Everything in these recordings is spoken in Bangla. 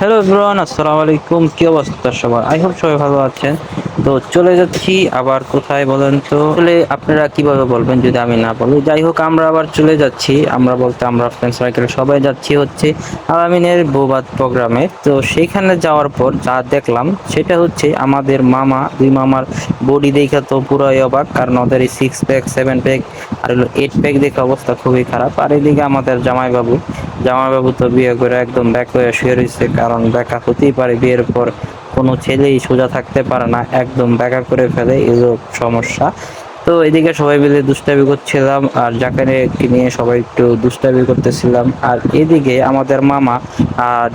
হ্যালো এভরিওয়ান, আসসালামু আলাইকুম। কি অবস্থা সবার? আই হোপ সবাই ভালো আছেন। তো চলে যাচ্ছি আবার কোথায় বলেন তো? আসলে আপনারা কীভাবে বলবেন যদি আমি না বলি? যাই হোক, আমরা আবার চলে যাচ্ছি। আমরা বলতে আমরা ফ্রেন্ড সার্কেল সবাই যাচ্ছি হচ্ছে আলামিনের বৌবাদ প্রোগ্রামে। তো সেইখানে যাওয়ার পর যা দেখলাম সেটা হচ্ছে আমাদের মামা, দুই মামার বডি দেখে তো পুরোই অবাক, কারণ ওদের এই সিক্স প্যাক সেভেন প্যাক আর হলো এইট প্যাক দেখে অবস্থা খুবই খারাপ। আর এদিকে আমাদের জামাইবাবু জামাইবাবু তো বিয়ে করে একদম ব্যাক হয়ে শুয়ে রয়েছে কারণ দেখা হতেই পারে বিয়ের পর। কোনো ছেলেই সোজা থাকতে পারে না, একদম ব্যাকা করে ফেলে, এসব সমস্যা। তো এদিকে সবাই মিলে দুষ্টামি করছিলাম, আর যাকে নিয়ে সবাই একটু দুষ্টামি করতেছিলাম। আর এদিকে আমাদের মামা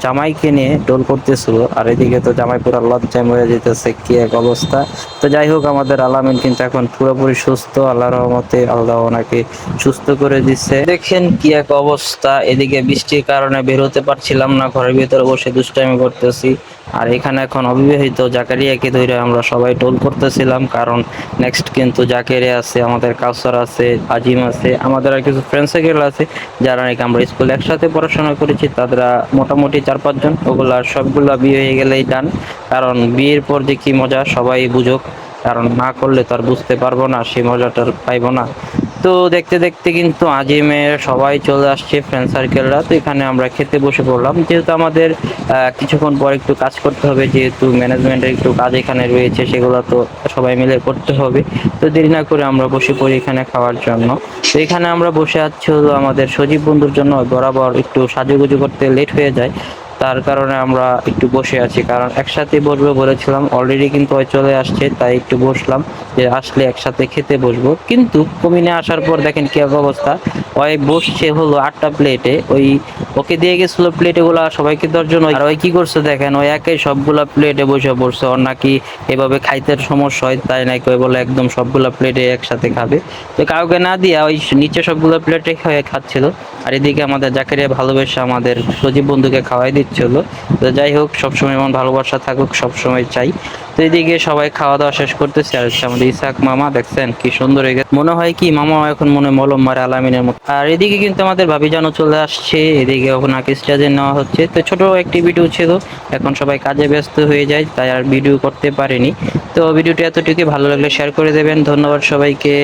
জামাইকে নিয়ে ডোল করতেছিল, আর এদিকে তো জামাই পুরো লজ্জায় মরে যেতেছে, কি এক অবস্থা। তো যাই হোক, আমাদের আলামিন কিন্তু এখন পুরোপুরি সুস্থ আল্লাহ রহমতে আল্লাহ ওনাকে সুস্থ করে দিচ্ছে দেখেন কি এক অবস্থা, এদিকে বৃষ্টির কারণে বের হতে পারছিলাম না, ঘরের ভিতরে বসে দুষ্টামি করতেছি। আর এখানে এখন অবিবাহিত জাকারিয়াকে ধরে আমরা সবাই টোল করতেছিলাম, কারণ নেক্সট কিন্তু জাকেরিয়া আছে, আমাদের কাউসার আছে, আজিম আছে, আমাদের আর কিছু ফ্রেন্ড সার্কেল আছে, যারা নাকি আমরা স্কুল একসাথে পড়াশোনা করেছি তারা মোটামুটি চার পাঁচজন ওগুলা সবগুলা বিয়ে হয়ে গেলেই ডান কারণ বিয়ের পর যে কি মজা, সবাই বুঝুক। কারণ না করলে তার বুঝতে পারব না, সেই মজাটা পাইবো না। তো দেখতে দেখতে কিন্তু আজিমের সবাই চলে আসছে ফ্রেন্ড সার্কেলরা তো এখানে আমরা খেতে বসে পড়লাম। যেহেতু আমাদের কিছুক্ষণ পর একটু কাজ করতে হবে, যেহেতু ম্যানেজমেন্টের একটু কাজ এখানে রয়েছে, সেগুলো তো সবাই মিলে করতে হবে। তো দেরি না করে আমরা বসে পড়ি এখানে খাওয়ার জন্য। তো এখানে আমরা বসে আছি হলো আমাদের সজীব বন্ধুর জন্য। বরাবর একটু সাজুগুজু করতে লেট হয়ে যায়। তার কারণে আমরা একটু বসে আছি, কারণ একসাথে বসবো বলেছিলাম অলরেডি কিন্তু চলে আসছে, তাই একটু বসলাম যে আসলে একসাথে খেতে বসবো। কিন্তু কমিনে আসার পর দেখেন কি অবস্থা ওই বসছে হলো আটটা প্লেটে ওই ওকে দিয়ে গেছিল প্লেটগুলা সবাইকে জন্য। আর ওই কি করছে দেখেন, ওই একাই সবগুলা প্লেটে বসে পড়ছে। ওর নাকি এভাবে খাইতে সমস্যা হয়, তাই নাকি ওই বলে একদম সবগুলা প্লেটে একসাথে খাবে। তো কাউকে না দিয়া ওই নিচে সবগুলো প্লেটে খেয়ে খাচ্ছিল। আর এদিকে আমাদের জাকেরিয়া ভালোবেসে আমাদের সজীব বন্ধুকে খাওয়াই দিচ্ছিল। তো যাই হোক, সবসময় এমন ভালোবাসা থাকুক, সবসময় চাই। তো এদিকে সবাই খাওয়া দাওয়া শেষ করতেছে। আর আমাদের ইসাক মামা, দেখছেন কি সুন্দর হয়ে গেছে। মনে হয় কি, মামা এখন মনে মলম মারে আলামিনের মতো। আর এদিকে কিন্তু আমাদের ভাবি জানো চলে আসছে। এদিকে এখন আকিস স্টাজে নেওয়া হচ্ছে। তো ছোট একটি ভিডিও ছিল। এখন সবাই কাজে ব্যস্ত হয়ে যায়, তাই আর ভিডিও করতে পারেনি। তো ভিডিওটি এতটুকু ভালো লাগলে শেয়ার করে দেবেন। ধন্যবাদ সবাইকে।